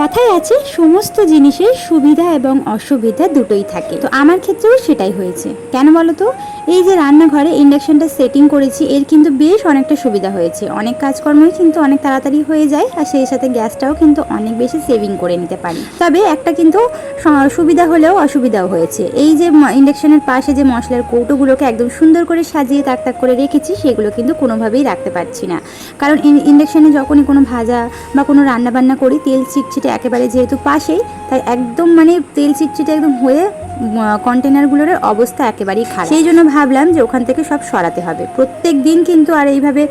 কথায় আছে, সমস্ত জিনিসের সুবিধা এবং অসুবিধা দুটোই থাকে। তো আমার ক্ষেত্রেও সেটাই হয়েছে। কেন বলো তো? এই যে রান্নাঘরে ইন্ডাকশনটা সেটিং করেছি, এর কিন্তু বেশ অনেকটা সুবিধা হয়েছে। অনেক কাজকর্মই কিন্তু অনেক তাড়াতাড়ি হয়ে যায়, আর সেই সাথে গ্যাসটাও কিন্তু অনেক বেশি সেভিং করে নিতে পারি। তবে একটা কিন্তু সুবিধা হলেও অসুবিধাও হয়েছে। এই যে ইন্ডাকশনের পাশে যে মশলার কৌটোগুলোকে একদম সুন্দর করে সাজিয়ে তাক তাক করে রেখেছি, সেগুলো কিন্তু কোনোভাবেই রাখতে পারছি না। কারণ ইন্ডাকশনে যখনই কোনো ভাজা বা কোনো রান্না বান্না করি, তেল চিটচিটে একেবারে যেহেতু পাশেই তাই একদম মানে তেল চিটচিটে একদম হয়ে কন্টেনারগুলোর অবস্থা একেবারেই খারাপ। সেই জন্য ভাবলাম যে ওখান থেকে সব সরাতে হবে। প্রত্যেক দিন কিন্তু আর এইভাবে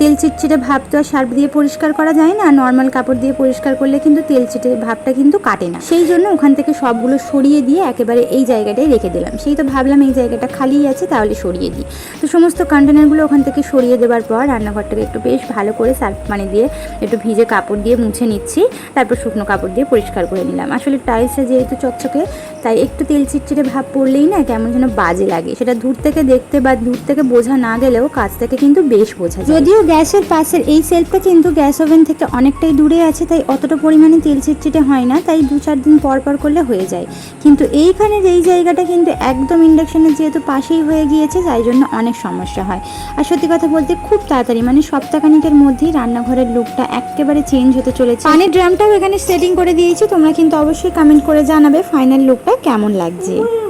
তেল চিটচিটে ভাব তো আর সার্ফ দিয়ে পরিষ্কার করা যায় না নর্মাল কাপড় দিয়ে পরিষ্কার করলে কিন্তু তেল চিটে ভাবটা কিন্তু কাটে না। সেই জন্য ওখান থেকে সবগুলো সরিয়ে দিয়ে একেবারে এই জায়গাটায় রেখে দিলাম। সেই তো ভাবলাম এই জায়গাটা খালিই আছে, তাহলে সরিয়ে দিই। তো সমস্ত কন্টেনারগুলো ওখান থেকে সরিয়ে দেওয়ার পর রান্নাঘরটাকে একটু বেশ ভালো করে সার্ফ পানি দিয়ে একটু ভিজে কাপড় দিয়ে মুছে নিচ্ছি, তারপর শুকনো কাপড় দিয়ে পরিষ্কার করে নিলাম। আসলে টাইলসটা যেহেতু চকচকে, তাই একটু তেল চিটচিটে ভাব পড়লেই না কেমন যেন বাজে লাগে। সেটা দূর থেকে দেখতে বা দূর থেকে বোঝা না গেলেও কাছ থেকে কিন্তু বেশ বোঝা যায়। যদিও গ্যাসের পাশের এই সেলফটা কিন্তু গ্যাস ওভেন থেকে অনেকটাই দূরে আছে তাই অতটা পরিমাণে তেল চিটচিটে হয় না তাই দু চার দিন পর পর করলে হয়ে যায়। কিন্তু এইখানে এই জায়গাটা কিন্তু একদম ইন্ডাকশনের যেহেতু পাশেই হয়ে গিয়েছে তাই জন্য অনেক সমস্যা হয়। আর সত্যি কথা বলতে খুব তাড়াতাড়ি মানে সপ্তাহখানিকের মধ্যেই রান্নাঘরের লুকটা একেবারে চেঞ্জ হতে চলেছে। পানির ড্রামটাও এখানে সেটিং করে দিয়েছি তোমরা কিন্তু অবশ্যই কমেন্ট করে জানাবে ফাইনাল লুকটা কেমন লাগছে। детей.